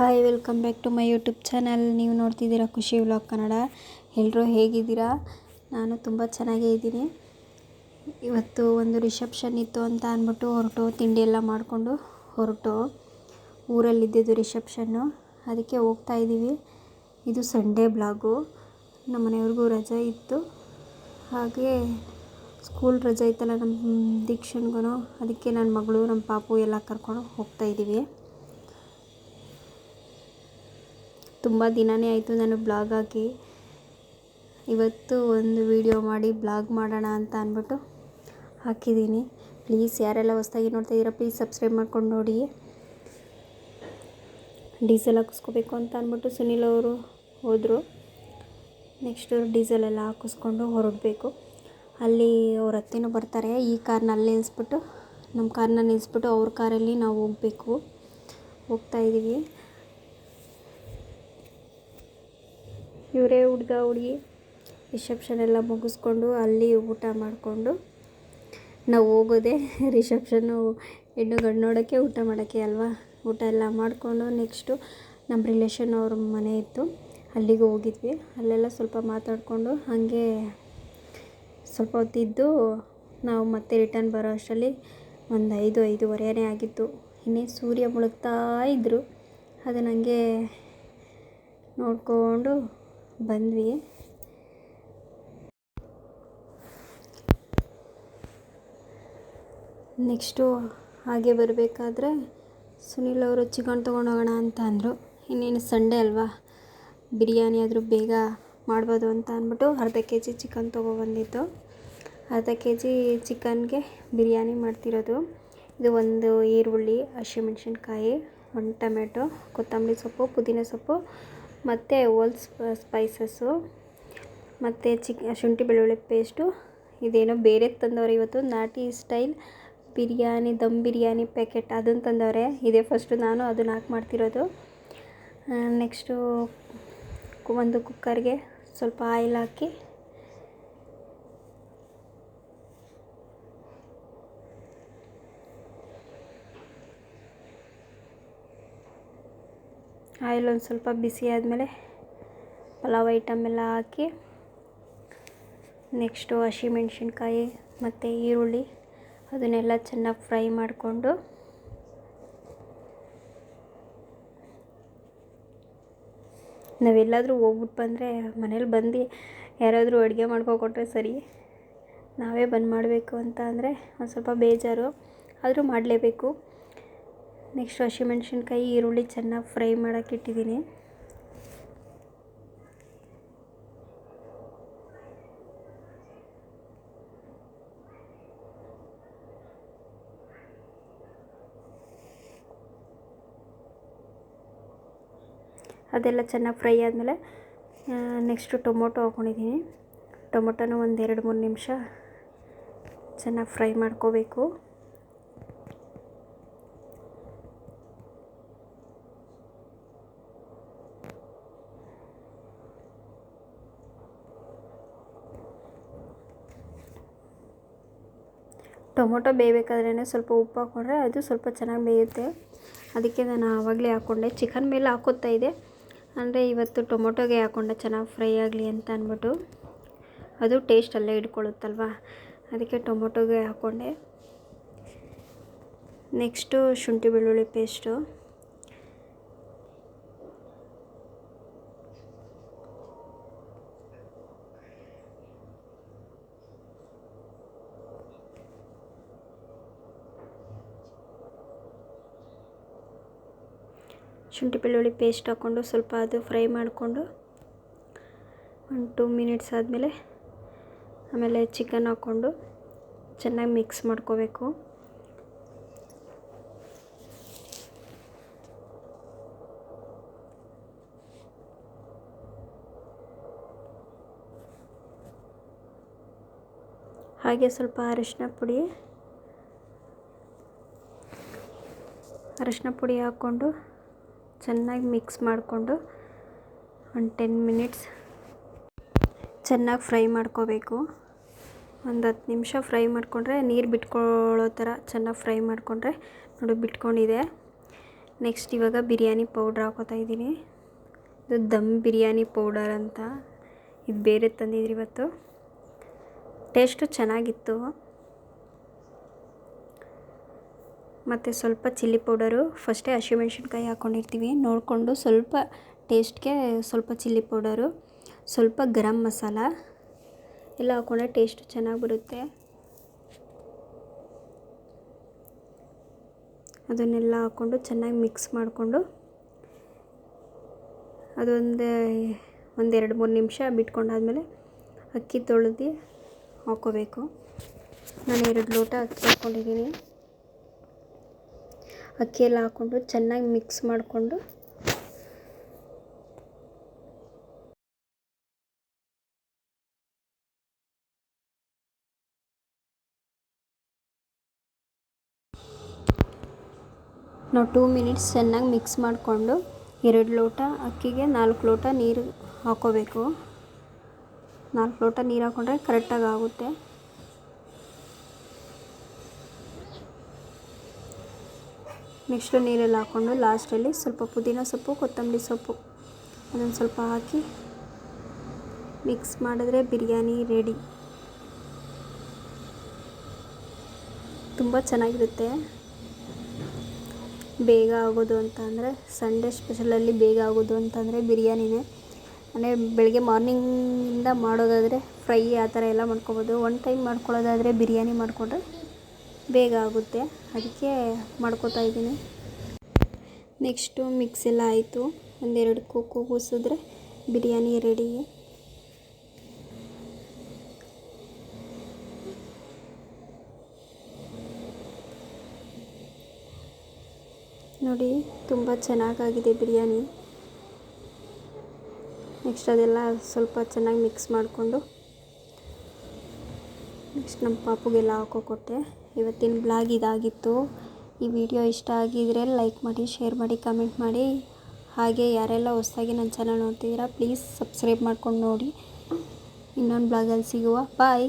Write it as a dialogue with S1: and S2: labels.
S1: Hi welcome back to my YouTube channel ನೀವು ನೋಡ್ತಿದ್ದೀರಾ ಖುಷಿ ವ್ಲಾಗ್ ಕನ್ನಡ. ಎಲ್ಲರೂ ಹೇಗಿದ್ದೀರಾ? ನಾನು ತುಂಬ ಚೆನ್ನಾಗೇ ಇದ್ದೀನಿ. ಇವತ್ತು ಒಂದು ರಿಸೆಪ್ಷನ್ ಇತ್ತು ಅಂತ ಅಂದ್ಬಿಟ್ಟು ಹೊರಟು, ತಿಂಡಿ ಎಲ್ಲ ಮಾಡಿಕೊಂಡು ಹೊರಟು. ಊರಲ್ಲಿದ್ದಿದ್ದು ರಿಸೆಪ್ಷನ್ನು ಅದಕ್ಕೆ ಹೋಗ್ತಾ ಇದ್ದೀವಿ. ಇದು ಸಂಡೇ ಬ್ಲಾಗು ನಮ್ಮ ಮನೆಯವ್ರಿಗೂ ರಜೆ ಇತ್ತು. ಹಾಗೆ ಸ್ಕೂಲ್ ರಜೆ ಇತ್ತಲ್ಲ ನಮ್ಮ ದೀಕ್ಷನ್ಗೂ ಅದಕ್ಕೆ ನನ್ನ ಮಗಳು, ನಮ್ಮ ಪಾಪು ಎಲ್ಲ ಕರ್ಕೊಂಡು ಹೋಗ್ತಾ ಇದ್ದೀವಿ. ತುಂಬ ದಿನವೇ ಆಯಿತು ನಾನು ಬ್ಲಾಗ್ ಹಾಕಿ. ಇವತ್ತು ಒಂದು ವಿಡಿಯೋ ಮಾಡಿ ಬ್ಲಾಗ್ ಮಾಡೋಣ ಅಂತ ಅಂದ್ಬಿಟ್ಟು ಹಾಕಿದ್ದೀನಿ. ಪ್ಲೀಸ್ ಯಾರೆಲ್ಲ ಹೊಸ್ದಾಗಿ ನೋಡ್ತಾ ಇದ್ದೀರಾ ಪ್ಲೀಸ್ ಸಬ್ಸ್ಕ್ರೈಬ್ ಮಾಡ್ಕೊಂಡು ನೋಡಿ. ಡೀಸೆಲ್ ಹಾಕಿಸ್ಕೋಬೇಕು ಅಂತ ಅಂದ್ಬಿಟ್ಟು ಸುನಿಲ್ ಅವರು ಹೋದರು. ನೆಕ್ಸ್ಟ್ ಡೀಸೆಲ್ ಎಲ್ಲ ಹಾಕಿಸ್ಕೊಂಡು ಹೊರಡಬೇಕು. ಅಲ್ಲಿ ಅವ್ರ ಅತ್ತೆನೂ ಬರ್ತಾರೆ, ಈ ಕಾರ್ನ ಅಲ್ಲಿ ನಿಲ್ಲಿಸ್ಬಿಟ್ಟು ನಮ್ಮ ಕಾರನ್ನ ನಿಲ್ಲಿಸ್ಬಿಟ್ಟು ಅವ್ರ ಕಾರಲ್ಲಿ ನಾವು ಹೋಗಬೇಕು. ಹೋಗ್ತಾ ಇದ್ದೀವಿ. ಇವರೇ ಹುಡುಗ, ಹುಡುಗಿ ರಿಸೆಪ್ಷನ್ ಎಲ್ಲ ಮುಗಿಸ್ಕೊಂಡು ಅಲ್ಲಿ ಊಟ ಮಾಡಿಕೊಂಡು ನಾವು ಹೋಗೋದೇ. ರಿಸೆಪ್ಷನ್ನು ಹೆಣ್ಣು ಗಂಡು ನೋಡೋಕ್ಕೆ ಊಟ ಮಾಡೋಕ್ಕೆ ಅಲ್ವಾ? ಊಟ ಎಲ್ಲ ಮಾಡಿಕೊಂಡು ನೆಕ್ಸ್ಟು ನಮ್ಮ ರಿಲೇಷನ್ ಅವ್ರ ಮನೆ ಇತ್ತು. ಅಲ್ಲಿಗೆ ಹೋಗಿದ್ವಿ. ಅಲ್ಲೆಲ್ಲ ಸ್ವಲ್ಪ ಮಾತಾಡಿಕೊಂಡು ಹಾಗೆ ಸ್ವಲ್ಪ ಹೊತ್ತಿದ್ದು ನಾವು ಮತ್ತೆ ರಿಟರ್ನ್ ಬರೋ ಅಷ್ಟರಲ್ಲಿ ಒಂದು ಐದು, ಐದೂವರೆನೇ ಆಗಿತ್ತು. ಇನ್ನೇ ಸೂರ್ಯ ಮುಳುಗ್ತಾ ಇದ್ದರು ಅದು ನನಗೆ ನೋಡಿಕೊಂಡು ಬಂದ್ವಿ. ನೆಕ್ಸ್ಟು ಹಾಗೆ ಬರಬೇಕಾದ್ರೆ ಸುನಿಲ್ ಅವರು ಚಿಕನ್ ತೊಗೊಂಡೋಗೋಣ ಅಂತ ಅಂದರು. ಇನ್ನೇನು ಸಂಡೇ ಅಲ್ವಾ? ಬಿರಿಯಾನಿ ಆದರೂ ಬೇಗ ಮಾಡ್ಬೋದು ಅಂತ ಅಂದ್ಬಿಟ್ಟು ಅರ್ಧ ಕೆ ಜಿ ಚಿಕನ್ ತೊಗೊಬಂದಿದ್ದು ಅರ್ಧ ಕೆ ಜಿ ಚಿಕನ್ಗೆ ಬಿರಿಯಾನಿ ಮಾಡ್ತಿರೋದು. ಇದು ಒಂದು ಈರುಳ್ಳಿ, ಹಸಿಮೆಣ್ಸಿನ್ಕಾಯಿ, ಒಂದು ಟೊಮೆಟೊ, ಕೊತ್ತಂಬರಿ ಸೊಪ್ಪು, ಪುದೀನ ಸೊಪ್ಪು ಮತ್ತು ಓಲ್ ಸ್ಪೈಸಸ್ಸು, ಮತ್ತು ಚಿಕ್, ಶುಂಠಿ ಬೆಳ್ಳುಳ್ಳಿ ಪೇಸ್ಟು, ಇದೇನೋ ಬೇರೆ ತಂದವ್ರೆ ಇವತ್ತು, ನಾಟಿ ಸ್ಟೈಲ್ ಬಿರಿಯಾನಿ, ದಮ್ ಬಿರಿಯಾನಿ ಪ್ಯಾಕೆಟ್ ಅದನ್ನು ತಂದವ್ರೆ. ಇದೇ ಫಸ್ಟು ನಾನು ಅದನ್ನ ಹಾಕಿ ಮಾಡ್ತಿರೋದು. ನೆಕ್ಸ್ಟು ಒಂದು ಕುಕ್ಕರ್ಗೆ ಸ್ವಲ್ಪ ಆಯಿಲ್ ಹಾಕಿ ಆಯಿಲ್ ಒಂದು ಸ್ವಲ್ಪ ಬಿಸಿ ಆದಮೇಲೆ ಪಲಾವ್ ಐಟಮ್ ಎಲ್ಲ ಹಾಕಿ, ನೆಕ್ಸ್ಟು ಹಸಿಮೆಣ್ಸಿನ್ಕಾಯಿ ಮತ್ತು ಈರುಳ್ಳಿ ಅದನ್ನೆಲ್ಲ ಚೆನ್ನಾಗಿ ಫ್ರೈ ಮಾಡಿಕೊಂಡು, ನಾವೆಲ್ಲಾದರೂ ಹೋಗ್ಬಿಟ್ಟು ಬಂದರೆ ಮನೇಲಿ ಬಂದು ಯಾರಾದರೂ ಅಡುಗೆ ಮಾಡ್ಕೊಕೊಟ್ರೆ ಸರಿ, ನಾವೇ ಬಂದು ಮಾಡಬೇಕು ಅಂತ ಅಂದರೆ ಒಂದು ಸ್ವಲ್ಪ ಬೇಜಾರು, ಆದರೂ ಮಾಡಲೇಬೇಕು. ನೆಕ್ಸ್ಟ್ ಹಸಿಮೆಣ್ಸಿನ್ಕಾಯಿ ಈರುಳ್ಳಿ ಚೆನ್ನಾಗಿ ಫ್ರೈ ಮಾಡೋಕೆ ಇಟ್ಟಿದ್ದೀನಿ. ಅದೆಲ್ಲ ಚೆನ್ನಾಗಿ ಫ್ರೈ ಆದಮೇಲೆ ನೆಕ್ಸ್ಟು ಟೊಮೊಟೊ ಹಾಕ್ಕೊಂಡಿದ್ದೀನಿ ಟೊಮೊಟೊನ ಒಂದು ಎರಡು ಮೂರು ನಿಮಿಷ ಚೆನ್ನಾಗಿ ಫ್ರೈ ಮಾಡ್ಕೋಬೇಕು. ಟೊಮೊಟೊ ಬೇಯಬೇಕಾದ್ರೇ ಸ್ವಲ್ಪ ಉಪ್ಪು ಹಾಕ್ಕೊಂಡ್ರೆ ಅದು ಸ್ವಲ್ಪ ಚೆನ್ನಾಗಿ ಬೇಯುತ್ತೆ. ಅದಕ್ಕೆ ನಾನು ಆವಾಗಲೇ ಹಾಕ್ಕೊಂಡೆ. ಚಿಕನ್ ಮೇಲೆ ಹಾಕೋತಾ ಇದೆ ಅಂದರೆ ಇವತ್ತು ಟೊಮೊಟೊಗೆ ಹಾಕ್ಕೊಂಡೆ ಚೆನ್ನಾಗಿ ಫ್ರೈ ಆಗಲಿ ಅಂತ ಅಂದ್ಬಿಟ್ಟು. ಅದು ಟೇಸ್ಟ್ ಅಲ್ಲೇ ಇಟ್ಕೊಳ್ಳುತ್ತಲ್ವ? ಅದಕ್ಕೆ ಟೊಮೊಟೊಗೆ ಹಾಕ್ಕೊಂಡೆ. ನೆಕ್ಸ್ಟು ಶುಂಠಿ ಬೆಳ್ಳುಳ್ಳಿ ಪೇಸ್ಟು ಶುಂಠಿ ಬೆಳ್ಳುಳ್ಳಿ ಪೇಸ್ಟ್ ಹಾಕ್ಕೊಂಡು ಸ್ವಲ್ಪ ಅದು ಫ್ರೈ ಮಾಡಿಕೊಂಡು ಒಂದು ಟೂ ಮಿನಿಟ್ಸ್ ಆದಮೇಲೆ ಆಮೇಲೆ ಚಿಕನ್ ಹಾಕ್ಕೊಂಡು ಚೆನ್ನಾಗಿ ಮಿಕ್ಸ್ ಮಾಡ್ಕೋಬೇಕು. ಹಾಗೆ ಸ್ವಲ್ಪ ಅರಿಶಿನ ಪುಡಿ ಅರಿಶಿನ ಪುಡಿ ಹಾಕ್ಕೊಂಡು ಚೆನ್ನಾಗಿ ಮಿಕ್ಸ್ ಮಾಡಿಕೊಂಡು ಒಂದು ಟೆನ್ ಮಿನಿಟ್ಸ್ ಚೆನ್ನಾಗಿ ಫ್ರೈ ಮಾಡ್ಕೋಬೇಕು. ಒಂದು ಹತ್ತು ನಿಮಿಷ ಫ್ರೈ ಮಾಡಿಕೊಂಡ್ರೆ ನೀರು ಬಿಟ್ಕೊಳ್ಳೋ ಥರ ಚೆನ್ನಾಗಿ ಫ್ರೈ ಮಾಡಿಕೊಂಡ್ರೆ ನೋಡಿ ಬಿಟ್ಕೊಂಡಿದೆ. ನೆಕ್ಸ್ಟ್ ಇವಾಗ ಬಿರಿಯಾನಿ ಪೌಡ್ರ್ ಹಾಕೋತಾ ಇದ್ದೀನಿ. ಇದು ದಮ್ ಬಿರಿಯಾನಿ ಪೌಡರ್ ಅಂತ. ಇದು ಬೇರೆ ತಂದಿದ್ರಿ ಇವತ್ತು. ಟೇಸ್ಟು ಚೆನ್ನಾಗಿತ್ತು. ಮತ್ತು ಸ್ವಲ್ಪ ಚಿಲ್ಲಿ ಪೌಡರು ಫಸ್ಟೇ ಹಸಿಮೆಣ್ಸಿನ್ಕಾಯಿ ಹಾಕ್ಕೊಂಡಿರ್ತೀವಿ ನೋಡಿಕೊಂಡು ಸ್ವಲ್ಪ ಟೇಸ್ಟ್ಗೆ ಸ್ವಲ್ಪ ಚಿಲ್ಲಿ ಪೌಡರು, ಸ್ವಲ್ಪ ಗರಂ ಮಸಾಲ ಎಲ್ಲ ಹಾಕ್ಕೊಂಡ್ರೆ ಟೇಸ್ಟ್ ಚೆನ್ನಾಗಿ ಬರುತ್ತೆ ಅದನ್ನೆಲ್ಲ ಹಾಕ್ಕೊಂಡು ಚೆನ್ನಾಗಿ ಮಿಕ್ಸ್ ಮಾಡಿಕೊಂಡು ಅದೊಂದು ಒಂದೆರಡು ಮೂರು ನಿಮಿಷ ಬಿಟ್ಕೊಂಡಾದಮೇಲೆ ಅಕ್ಕಿ ತೊಳೆದು ಹಾಕ್ಕೋಬೇಕು ನಾನು ಎರಡು ಲೋಟ ಅಕ್ಕಿ ಹಾಕ್ಕೊಂಡಿದ್ದೀನಿ ಅಕ್ಕಿ ಎಲ್ಲ ಹಾಕ್ಕೊಂಡು ಚೆನ್ನಾಗಿ ಮಿಕ್ಸ್ ಮಾಡಿಕೊಂಡು ನಾವು ಟೂ ಮಿನಿಟ್ಸ್ ಚೆನ್ನಾಗಿ ಮಿಕ್ಸ್ ಮಾಡಿಕೊಂಡು ಎರಡು ಲೋಟ ಅಕ್ಕಿಗೆ ನಾಲ್ಕು ಲೋಟ ನೀರು ಹಾಕೋಬೇಕು. ನಾಲ್ಕು ಲೋಟ ನೀರು ಹಾಕ್ಕೊಂಡ್ರೆ ಕರೆಕ್ಟಾಗಿ ಆಗುತ್ತೆ. ನೆಕ್ಸ್ಟು ನೀರಲ್ಲಿ ಹಾಕ್ಕೊಂಡು ಲಾಸ್ಟಲ್ಲಿ ಸ್ವಲ್ಪ ಪುದೀನ ಸೊಪ್ಪು, ಕೊತ್ತಂಬರಿ ಸೊಪ್ಪು. ಅದನ್ನು ಸ್ವಲ್ಪ ಹಾಕಿ ಮಿಕ್ಸ್ ಮಾಡಿದ್ರೆ ಬಿರಿಯಾನಿ ರೆಡಿ. ತುಂಬ ಚೆನ್ನಾಗಿರುತ್ತೆ. ಬೇಗ ಆಗೋದು ಅಂತ ಅಂದರೆ ಸಂಡೇ ಸ್ಪೆಷಲಲ್ಲಿ ಬೇಗ ಆಗೋದು ಅಂತಂದರೆ ಬಿರಿಯಾನಿನೇ. ಅಂದರೆ ಬೆಳಗ್ಗೆ ಮಾರ್ನಿಂಗಿಂದ ಮಾಡೋದಾದರೆ ಫ್ರೈ ಆ ಥರ ಎಲ್ಲ ಮಾಡ್ಕೊಬೋದು. ಒನ್ ಟೈಮ್ ಮಾಡ್ಕೊಳ್ಳೋದಾದರೆ ಬಿರಿಯಾನಿ ಮಾಡಿಕೊಂಡ್ರೆ ಬೇಗ ಆಗುತ್ತೆ. ಅದಕ್ಕೆ ಮಾಡ್ಕೋತಾ ಇದ್ದೀನಿ. ನೆಕ್ಸ್ಟು ಮಿಕ್ಸ್ ಎಲ್ಲ ಆಯಿತು. ಒಂದೆರಡು ಕುಕ್ಕು ಕೂಸಿದ್ರೆ ಬಿರಿಯಾನಿ ರೆಡಿ. ನೋಡಿ, ತುಂಬ ಚೆನ್ನಾಗಾಗಿದೆ ಬಿರಿಯಾನಿ. ನೆಕ್ಸ್ಟ್ ಅದೆಲ್ಲ ಸ್ವಲ್ಪ ಚೆನ್ನಾಗಿ ಮಿಕ್ಸ್ ಮಾಡಿಕೊಂಡು, ನೆಕ್ಸ್ಟ್ ನಮ್ಮ ಪಾಪುಗೆಲ್ಲ ಹಾಕೋಕೊಟ್ಟೆ. ಇವತ್ತಿನ ಬ್ಲಾಗ್ ಇದಾಗಿತ್ತು. ಈ ವಿಡಿಯೋ ಇಷ್ಟ ಆಗಿದ್ರೆ ಲೈಕ್ ಮಾಡಿ ಶೇರ್ ಮಾಡಿ ಕಮೆಂಟ್ ಮಾಡಿ. ಹಾಗೆ ಯಾರೆಲ್ಲ ಹೊಸದಾಗಿ ನನ್ನ ಚಾನಲ್ ನೋಡ್ತಿದ್ದೀರಾ ಪ್ಲೀಸ್ ಸಬ್ಸ್ಕ್ರೈಬ್ ಮಾಡ್ಕೊಂಡು ನೋಡಿ. ಇನ್ನೊಂದು ಬ್ಲಾಗಲ್ಲಿ ಸಿಗುವ. ಬಾಯ್